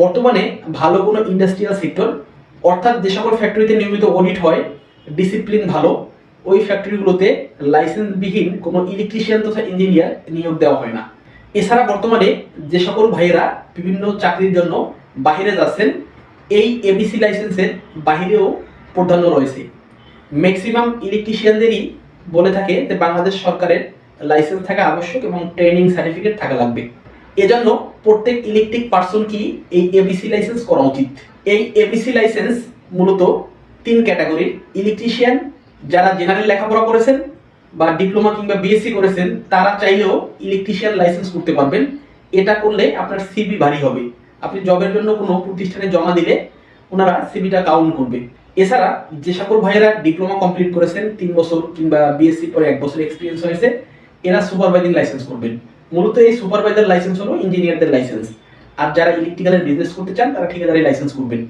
বর্তমানে ভালো কোনো ইন্ডাস্ট্রিয়াল সেক্টর অর্থাৎ যে সকল ফ্যাক্টরিতে নিয়মিত অডিট হয় ডিসিপ্লিন ভালো, ওই ফ্যাক্টরিগুলোতে লাইসেন্সবিহীন কোনো ইলেকট্রিশিয়ান তথা ইঞ্জিনিয়ার নিয়োগ দেওয়া হয় না। এছাড়া বর্তমানে যে সকল ভাইয়েরা বিভিন্ন চাকরির জন্য বাইরে যাচ্ছেন, এই এবিসি লাইসেন্সের বাহিরেও প্রাধান্য রয়েছে। ম্যাক্সিমাম ইলেকট্রিশিয়ানদেরই বলে থাকে যে বাংলাদেশ সরকারের লাইসেন্স থাকা আবশ্যক এবং ট্রেনিং সার্টিফিকেট থাকা লাগবে। এজন্য প্রত্যেক ইলেকট্রিক পার্সন কি এই এবিসি লাইসেন্স করা উচিত? এই এবিসি লাইসেন্স মূলত তিন ক্যাটাগরির ইলেকট্রিশিয়ান যারা জেনারেল লেখাপড়া করেছেন বা ডিপ্লোমা কিংবা বিএসসি করেছেন, তারা চাইলেও ইলেকট্রিশিয়ান লাইসেন্স করতে পারবেন। এটা করলে আপনার সিবি ভারী হবে। আপনি জবের জন্য কোনো প্রতিষ্ঠানে জমা দিলে ওনারা সিবিটা কাউন্ট করবে। এছাড়া যে সকল ভাইয়েরা ডিপ্লোমা কমপ্লিট করেছেন, তিন বছর কিংবা বিএসসি পরে এক বছর এক্সপিরিয়েন্স হয়েছে, এরা সুপারভাইজিং লাইসেন্স করবেন। মূলত এই সুপারভাইজার লাইসেন্স হলো ইঞ্জিনিয়ারদের লাইসেন্স আর যারা ইলেকট্রিক্যালের বিজনেস করতে চান, তারা ঠিকাদারি লাইসেন্স করবেন।